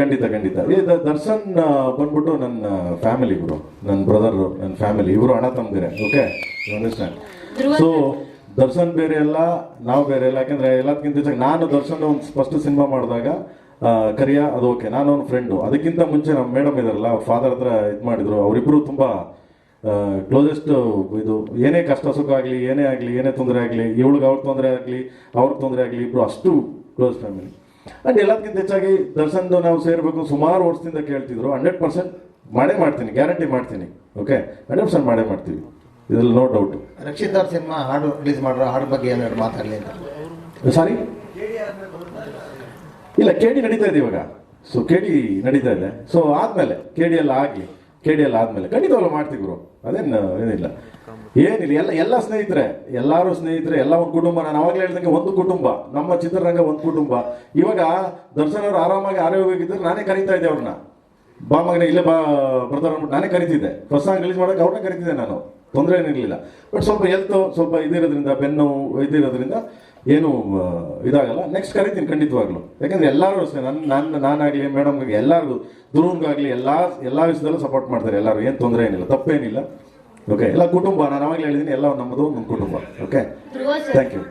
ಖಂಡಿತ ಖಂಡಿತ ಖಂಡಿತ. ದರ್ಶನ್ ಬಂದ್ಬಿಟ್ಟು ನನ್ನ ಫ್ಯಾಮಿಲಿ ಇವರು. ನನ್ನ ಬ್ರದರ್ ನನ್ನ ಫ್ಯಾಮಿಲಿ ಇವರು ಹಣ ತಂದಿರ ಓಕೆ ಅಂಡರ್ಸ್ಟ್ಯಾಂಡ್ ಸೊ ದರ್ಶನ್ ಬೇರೆ ಎಲ್ಲ ನಾವು ಬೇರೆ ಎಲ್ಲ ಯಾಕಂದ್ರೆ ಎಲ್ಲದಕ್ಕಿಂತ ಹೆಚ್ಚಾಗಿ ನಾನು ದರ್ಶನ್ ಒಂದು ಫಸ್ಟ್ ಸಿನಿಮಾ ಮಾಡಿದಾಗ ಕರಿಯ ಅದು ಓಕೆ ನಾನು ಅವ್ನ ಫ್ರೆಂಡು ಅದಕ್ಕಿಂತ ಮುಂಚೆ ನಮ್ಮ ಮೇಡಮ್ ಇದಾರಲ್ಲ ಫಾದರ್ ಹತ್ರ ಇದು ಮಾಡಿದ್ರು. ಅವರಿಬ್ಬರು ತುಂಬಾ ಕ್ಲೋಸೆಸ್ಟ್ ಇದು ಏನೇ ಕಷ್ಟ ಸುಖ ಆಗಲಿ ಏನೇ ಆಗಲಿ ಏನೇ ತೊಂದರೆ ಆಗಲಿ ಇವಳಿಗೆ ಅವ್ರಿಗೆ ತೊಂದರೆ ಆಗಲಿ ಅವ್ರಿಗೆ ತೊಂದರೆ ಆಗಲಿ ಇಬ್ರು ಅಷ್ಟು ಕ್ಲೋಸ್ ಫ್ಯಾಮಿಲಿ ಅಂಡ್ ಎಲ್ಲದಕ್ಕಿಂತ ಹೆಚ್ಚಾಗಿ ದರ್ಶನ್ದು ನಾವು ಸೇರಬೇಕು ಸುಮಾರು ವರ್ಷದಿಂದ ಕೇಳ್ತಿದ್ರು. ಹಂಡ್ರೆಡ್ ಪರ್ಸೆಂಟ್ ಮಾಡೇ ಮಾಡ್ತೀನಿ ಗ್ಯಾರಂಟಿ ಮಾಡ್ತೀನಿ. ಓಕೆ ಹಂಡ್ರೆಡ್ ಪರ್ಸೆಂಟ್ ಮಾಡೇ ಮಾಡ್ತೀವಿ. ಇದ್ರಲ್ಲಿ ನೋ ಡೌಟ್ ರಕ್ಷಿತ್ ಅವ್ರ ಸಿನಿಮಾ ಹಾಡು ರಿಲೀಸ್ ಮಾಡೋ ಹಾಡು ಬಗ್ಗೆ ಏನಾದ್ರು ಮಾತಾಡಲಿ ಅಂತ. ಸಾರಿ ಇಲ್ಲ ಕೆಡಿ ನಡೀತಾ ಇದೆ ಇವಾಗ. ಸೊ ಕೆಡಿ ನಡೀತಾ ಇದೆ. ಸೊ ಆದ್ಮೇಲೆ ಕೆಡಿ ಎಲ್ಲ ಆಗ್ಲಿ ಕೆಡಿ ಎಲ್ ಆದ್ಮೇಲೆ, ಖಂಡಿತ ಅವ್ರು ಗುರು. ಅದೇನು, ಏನಿಲ್ಲ. ಏನಿಲ್ಲ, ಎಲ್ಲ ಎಲ್ಲ ಸ್ನೇಹಿತರೆ, ಎಲ್ಲರೂ ಸ್ನೇಹಿತರೆ, ಎಲ್ಲ ಒಂದು ಕುಟುಂಬ. ನಾನು ಅವಾಗಲೇ ಹೇಳ್ದಂಗೆ ಒಂದು ಕುಟುಂಬ. ನಮ್ಮ ಚಿತ್ರರಂಗ ಒಂದು ಕುಟುಂಬ. ಇವಾಗ ದರ್ಶನ್ ಅವರು ಆರಾಮಾಗಿ ಆರೋಗ್ಯವಾಗಿದ್ದರೆ ನಾನೇ ಕರೀತಾ ಇದ್ದೆ ಅವ್ರನ್ನ. ಬಾ ಮಗನೇ, ಇಲ್ಲೇ ಬಾ, ಬರ್ತಾರೆ ನಾನೇ ಕರಿತಿದ್ದೆ. ಹೊಸ ರಿಲೀಸ್ ಮಾಡೋಕೆ ಅವ್ರನ್ನ ಕರಿತಿದ್ದೆ ನಾನು. ತೊಂದರೆ ಏನಿರಲಿಲ್ಲ. ಬಟ್ ಸ್ವಲ್ಪ ಹೆಲ್ತ್ ಸ್ವಲ್ಪ ಇದಿರೋದ್ರಿಂದ, ಬೆನ್ನು ಇದಿರೋದ್ರಿಂದ ಏನು ಇದಾಗಲ್ಲ. ನೆಕ್ಸ್ಟ್ ಕರಿತೀನಿ ಖಂಡಿತವಾಗ್ಲು. ಯಾಕಂದ್ರೆ ಎಲ್ಲರೂ ಅಷ್ಟೇ ನನ್ನ ನಾನು ನಾನಾಗಲಿ ಮೇಡಮ್ಗಾಗಲಿ ಎಲ್ಲರಿಗೂ ಧ್ರುವನ್ಗಾಗಲಿ ಎಲ್ಲ ಎಲ್ಲ ವಿಷಯದಲ್ಲೂ ಸಪೋರ್ಟ್ ಮಾಡ್ತಾರೆ ಎಲ್ಲರೂ. ಏನು ತೊಂದರೆ ಏನಿಲ್ಲ ತಪ್ಪೇನಿಲ್ಲ. ಓಕೆ ಎಲ್ಲ ಕುಟುಂಬ ನಾನು ಅವಾಗಲೇ ಹೇಳಿದ್ದೀನಿ ಎಲ್ಲ ನಮ್ಮದು ನಮ್ಮ ಕುಟುಂಬ. Okay thank you